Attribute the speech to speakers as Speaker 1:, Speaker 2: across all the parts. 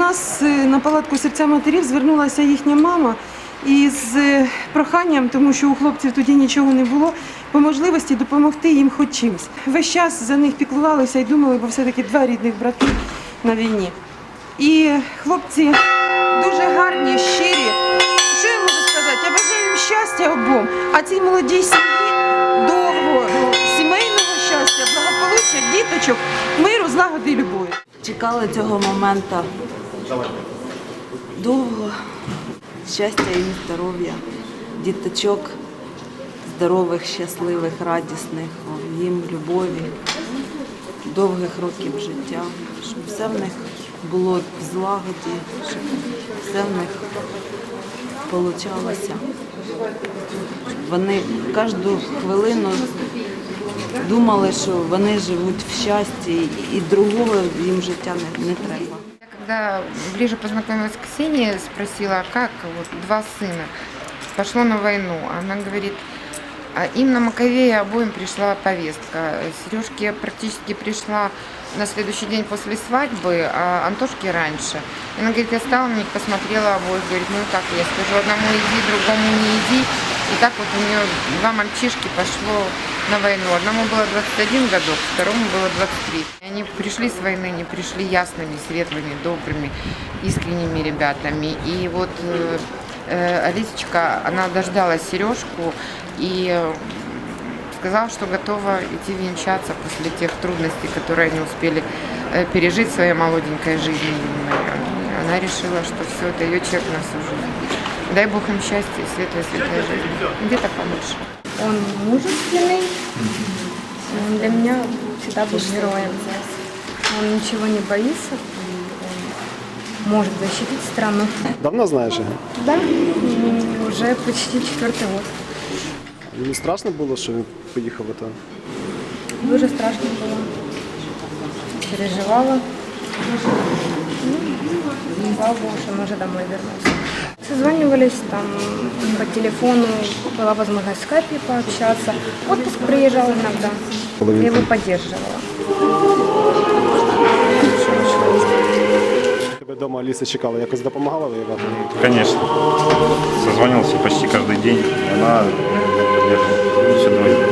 Speaker 1: нас е, на палатку серця матерів звернулася їхня мама із е, проханням, тому що у хлопців тоді нічого не було, по можливості допомогти їм хоч чимось. Весь час за них піклувалися і думали, бо все-таки два рідних брати на війні. І хлопці дуже гарні, щирі. Що я можу сказати? Я бажаю їм щастя обом, а цій молодій сім'ї довго сімейного щастя, благополуччя, діточок, миру, злагоди і любові.
Speaker 2: Чекали цього моменту довго. Щастя і здоров'я, діточок здорових, щасливих, радісних, їм любові, довгих років життя, щоб все в них було в злагоді, щоб все в них. Щоб вони кожну хвилину думали, що вони живуть в щасті і другого їм життя не, не треба.
Speaker 3: Когда ближе познакомилась с Ксенией, спросила, как вот два сына пошло на войну. Она говорит, а им на Маковея обоим пришла повестка. Сережке практически пришла на следующий день после свадьбы, а Антошке раньше. И она говорит, я стала на них, посмотрела обоих, говорит, ну как я скажу, одному иди, другому не иди. И так вот у нее два мальчишки пошло на войну. Одному было 21 годок, второму было 23. И Они пришли с войны, они пришли ясными, светлыми, добрыми, искренними ребятами. И вот э, э, Алисочка, она дождалась Сережку и э, сказала, что готова идти венчаться после тех трудностей, которые они успели э, пережить в своей молоденькой жизни. Она решила, что все, это ее человек на всю жизнь. Дай Бог им счастья и светлой-светлой жизни. Где-то побольше.
Speaker 4: Он мужественный, он для меня всегда был героем. Он ничего не боится, и он может защитить страну.
Speaker 5: Давно знаєш його?
Speaker 4: Да, м, уже почти четвертый год.
Speaker 5: Мені страшно було, що він поїхав в АТО.
Speaker 4: Дуже страшно было. Переживала. Ну, слава Богу, что он уже домой вернулся. Созванивались там по телефону, была возможность в скайпе пообщаться. Отпуск приезжал иногда. Я его поддерживала.
Speaker 5: Тебе вдома Аліса чекала, якось допомагала воювати?
Speaker 6: Конечно. Созванивался почти каждый день. Она поддерживала.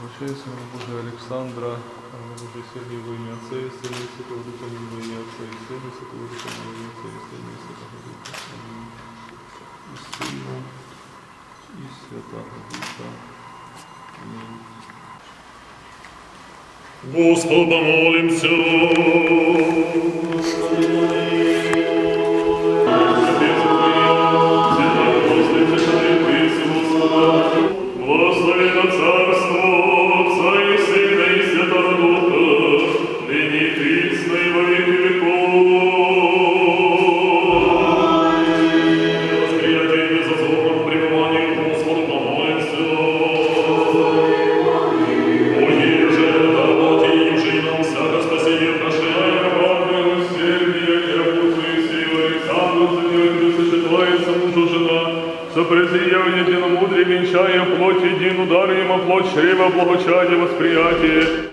Speaker 7: Обращаюсь на Бога Александра, на Бога Сергия во имя Отца и Сына и Святого Духа, во имя Отца и Сына и Святого Духа, во имя Отца и Сына и Святого Духа. И Сына, и Святого Духа. Аминь.
Speaker 8: Господу помолимся. Благословено что презрел единомудрие венчая плоть един, ударим плоть чрева, благочадие восприятие.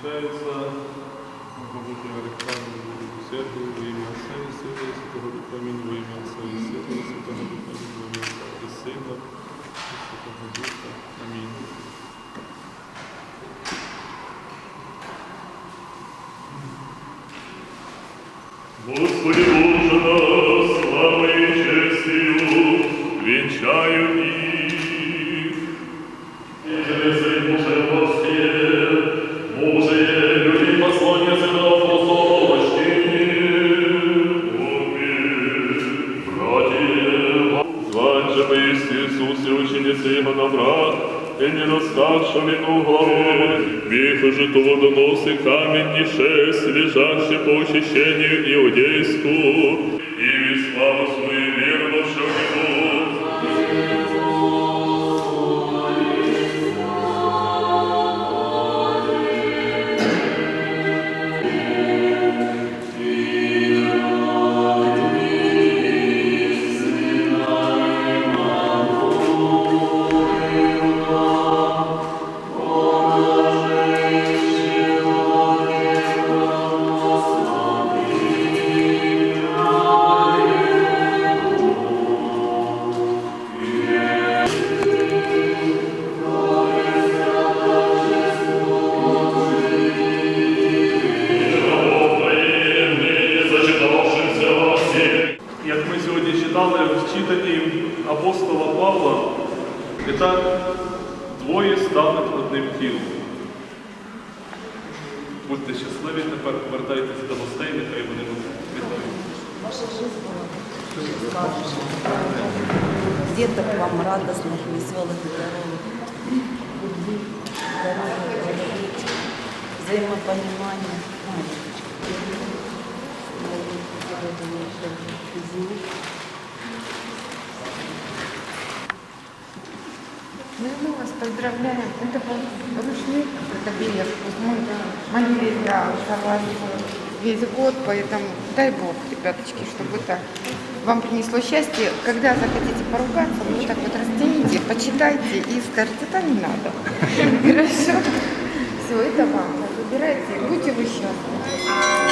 Speaker 7: Thank you.
Speaker 8: Господи Боже наш, славой и честью, венчаю их. Интересы Боже во все, Божие, люди послания почтение. Аминь. Братья, звань же с Иисусе, ученицы Его добра, и не расставшим ему главу, виху же того доносы камень и шесть, лежащий по очищению иудейску, и славу
Speaker 7: і так двоє стануть одним тілом. Будьте щасливі, тепер повертайтеся до гостей, нехай вони вас вітають.
Speaker 2: Ваша жизнь была сказочная. Деток вам радостных, веселых, здоровых. Любви, здоровья, любить, взаимопонимания.
Speaker 3: Ну, мы вас поздравляем. Это был ручник, это билет. Мы молились за, за вас весь год, поэтому дай Бог, ребяточки, чтобы это вам принесло счастье. Когда захотите поругаться, вы так вот растяните, почитайте и скажете, да не надо. Хорошо? Все, это вам. Выбирайте, будьте вы счастливы.